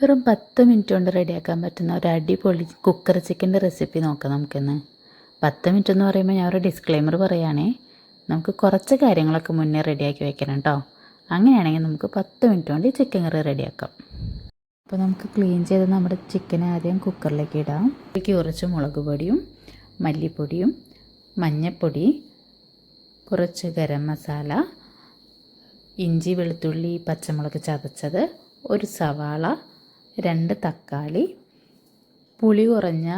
വെറും പത്ത് മിനിറ്റ് കൊണ്ട് റെഡിയാക്കാൻ പറ്റുന്ന ഒരു അടിപൊളി കുക്കർ ചിക്കന്റെ റെസിപ്പി നോക്കാം നമുക്കിന്ന്. പത്ത് മിനിറ്റ് എന്ന് പറയുമ്പോൾ ഞാൻ ഒരു ഡിസ്ക്ലെയിമർ പറയുകയാണേ നമുക്ക് കുറച്ച് കാര്യങ്ങളൊക്കെ മുന്നേ റെഡിയാക്കി വെക്കണം കേട്ടോ അങ്ങനെയാണെങ്കിൽ നമുക്ക് പത്ത് മിനിറ്റ് കൊണ്ട് ഈ ചിക്കൻ കറി റെഡിയാക്കാം അപ്പോൾ നമുക്ക് ക്ലീൻ ചെയ്ത് നമ്മുടെ ചിക്കൻ ആദ്യം കുക്കറിലേക്ക് ഇടാം. കുറച്ച് മുളക് പൊടിയും മല്ലിപ്പൊടിയും മഞ്ഞൾപ്പൊടി കുറച്ച് ഗരം മസാല ഇഞ്ചി വെളുത്തുള്ളി പച്ചമുളക് ചതച്ചത് ഒരു സവാള രണ്ട് തക്കാളി പുളി കുറഞ്ഞ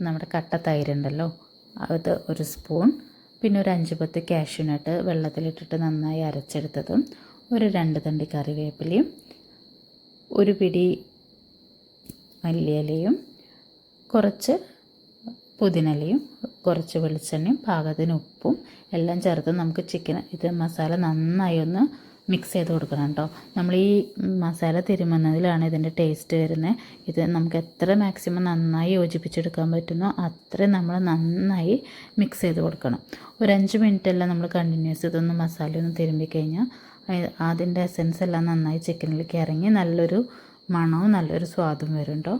നമ്മുടെ കട്ട തൈരുണ്ടല്ലോ അത് ഒരു സ്പൂൺ പിന്നെ ഒരു അഞ്ച് പത്ത് കാഷ്യൂനട്ട് വെള്ളത്തിലിട്ടിട്ട് നന്നായി അരച്ചെടുത്തതും ഒരു രണ്ട് തണ്ടി കറിവേപ്പിലയും ഒരു പിടി മല്ലിയിലയും കുറച്ച് പുതിനലയും കുറച്ച് വെളിച്ചെണ്ണയും പാകത്തിന് ഉപ്പും എല്ലാം ചേർത്ത് നമുക്ക് ചിക്കൻ ഇത് മസാല നന്നായി ഒന്ന് മിക്സ് ചെയ്ത് കൊടുക്കണം കേട്ടോ നമ്മൾ ഈ മസാല തിരുമുന്നതിലാണ് ഇതിന്റെ ടേസ്റ്റ് വരുന്നത് ഇത് നമുക്ക് എത്ര മാക്സിമം നന്നായി യോജിപ്പിച്ചെടുക്കാൻ പറ്റുന്നോ അത്രയും നമ്മൾ നന്നായി മിക്സ് ചെയ്ത് കൊടുക്കണം. ഒരു അഞ്ച് മിനിറ്റ് എല്ലാം നമ്മൾ കണ്ടിന്യൂസ് ഇതൊന്ന് മസാല ഒന്ന് തിരുമ്പി കഴിഞ്ഞാൽ അതിന്റെ എസൻസ് എല്ലാം നന്നായി ചിക്കനിലേക്ക് ഇറങ്ങി നല്ലൊരു മണവും നല്ലൊരു സ്വാദും വരും കേട്ടോ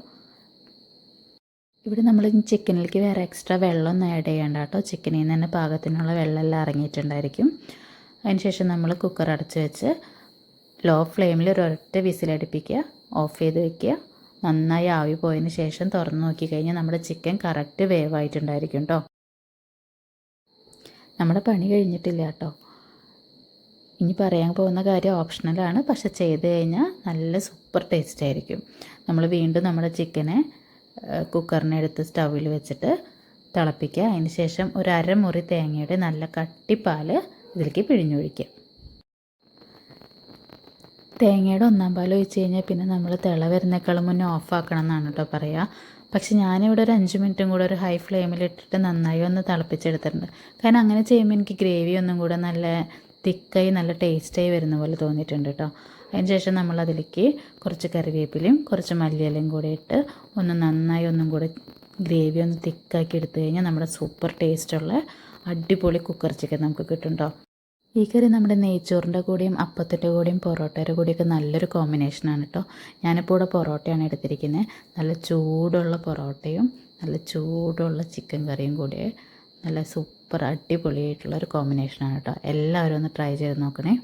ഇവിടെ നമ്മൾ ചിക്കനിലേക്ക് വേറെ എക്സ്ട്രാ വെള്ളമൊന്നും ആഡ് ചെയ്യേണ്ട കേട്ടോ ചിക്കനിൽ നിന്ന് തന്നെ പാകത്തിനുള്ള വെള്ളമെല്ലാം ഇറങ്ങിയിട്ടുണ്ടായിരിക്കും. അതിനുശേഷം നമ്മൾ കുക്കർ അടച്ച് വെച്ച് ലോ ഫ്ലെയിമിൽ ഒരൊറ്റ വിസിലടുപ്പിക്കുക ഓഫ് ചെയ്ത് വെക്കുക. നന്നായി ആവി പോയതിന് ശേഷം തുറന്ന് നോക്കി കഴിഞ്ഞാൽ നമ്മുടെ ചിക്കൻ കറക്റ്റ് വേവായിട്ടുണ്ടായിരിക്കും കേട്ടോ നമ്മുടെ പണി കഴിഞ്ഞിട്ടില്ല കേട്ടോ ഇനി പറയാൻ പോകുന്ന കാര്യം ഓപ്ഷണലാണ് പക്ഷെ ചെയ്ത് കഴിഞ്ഞാൽ നല്ല സൂപ്പർ ടേസ്റ്റ് ആയിരിക്കും. നമ്മൾ വീണ്ടും നമ്മുടെ ചിക്കനെ കുക്കറിനെടുത്ത് സ്റ്റൗവിൽ വെച്ചിട്ട് തിളപ്പിക്കുക. അതിന് ശേഷം ഒരു അരമുറി തേങ്ങയുടെ നല്ല കട്ടിപ്പാൽ ഇതിലേക്ക് പിഴിഞ്ഞൊഴിക്കുക. തേങ്ങയുടെ ഒന്നാം പാൽ ഒഴിച്ച് കഴിഞ്ഞാൽ പിന്നെ നമ്മൾ തിള വരുന്നേക്കാളും മുന്നേ ഓഫാക്കണം എന്നാണ് കേട്ടോ പറയുക പക്ഷെ ഞാനിവിടെ ഒരു അഞ്ച് മിനിറ്റും കൂടെ ഒരു ഹൈ ഫ്ലെയിമിലിട്ടിട്ട് നന്നായി ഒന്ന് തിളപ്പിച്ചെടുത്തിട്ടുണ്ട്. കാരണം അങ്ങനെ ചെയ്യുമ്പോൾ എനിക്ക് ഗ്രേവി ഒന്നും കൂടെ നല്ല തിക്കായി നല്ല ടേസ്റ്റായി വരുന്ന പോലെ തോന്നിയിട്ടുണ്ട് കേട്ടോ അതിന് ശേഷം നമ്മൾ അതിലേക്ക് കുറച്ച് കറിവേപ്പിലയും കുറച്ച് മല്ലിയിലയും കൂടെ ഇട്ട് ഒന്ന് നന്നായി ഒന്നും കൂടെ ഗ്രേവി ഒന്ന് തിക്കാക്കി എടുത്തു കഴിഞ്ഞാൽ നമ്മുടെ സൂപ്പർ ടേസ്റ്റുള്ള അടിപൊളി കുക്കർ ചിക്കൻ നമുക്ക് കിട്ടും കേട്ടോ ഈ കറി നമ്മുടെ നെയ്ച്ചോറിന്റെ കൂടെയും അപ്പത്തിന്റെ കൂടെയും പൊറോട്ടയുടെ കൂടെയൊക്കെ നല്ലൊരു കോമ്പിനേഷനാണ് കേട്ടോ ഞാനിപ്പോൾ ഇവിടെ പൊറോട്ടയാണ് എടുത്തിരിക്കുന്നത് നല്ല ചൂടുള്ള പൊറോട്ടയും നല്ല ചൂടുള്ള ചിക്കൻ കറിയും കൂടെ നല്ല സൂപ്പർ അടിപൊളിയായിട്ടുള്ള ഒരു കോമ്പിനേഷനാണ് കേട്ടോ എല്ലാവരും ഒന്ന് ട്രൈ ചെയ്ത് നോക്കണേ.